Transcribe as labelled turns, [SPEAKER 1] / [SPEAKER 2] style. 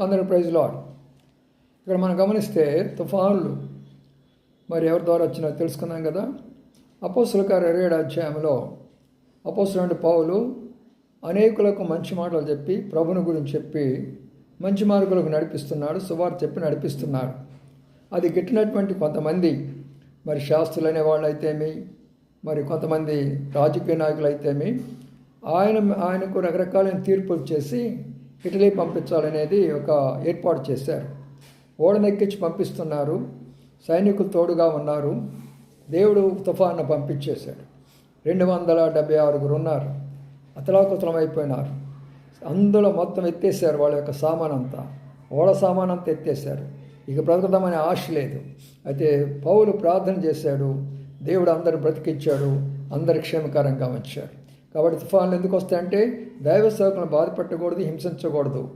[SPEAKER 1] అందరూ praise lord ఇక్కడ మనం గమనిస్తే తుఫాన్లు. మరి ఎవరి ద్వారా వచ్చినా తెలుసుకున్నాం కదా? అపోస్తుల గారు ఇరవై అధ్యాయంలో అపోసులంటే పౌలు అనేకులకు మంచి మాటలు చెప్పి ప్రభుని గురించి చెప్పి మంచి మార్గులకు నడిపిస్తున్నాడు సువార్త చెప్పి నడిపిస్తున్నాడు. అది గిట్టినటువంటి కొంతమంది మరి శాస్త్రులు అనే వాళ్ళు అయితేమి మరి కొంతమంది రాజకీయ నాయకులు అయితేమి ఆయన ఆయనకు రకరకాలైన తీర్పులు చేసి ఇటలీ పంపించాలనేది ఒక ఏర్పాటు చేశారు. ఓడనెక్కించి పంపిస్తున్నారు. సైనికులు తోడుగా ఉన్నారు. దేవుడు తుఫాను పంపించేశాడు. రెండు వందల డెబ్బై ఆరుగురు ఉన్నారు. అతలాకుతలం అయిపోయినారు అందులో మొత్తం ఎత్తేసారు వాళ్ళ యొక్క సామానంతా. ఓడ సామానంతా ఎత్తేసారు ఇక బ్రతకదామనే ఆశ లేదు. అయితే పౌలు ప్రార్థన చేశాడు. దేవుడు అందరు బ్రతికిచ్చాడు అందరి క్షేమకరంగా వచ్చారు కాబట్టి తుఫాన్లు ఎందుకు వస్తాయంటే దైవ సేవకులను బాధపెట్టకూడదు హింసించకూడదు.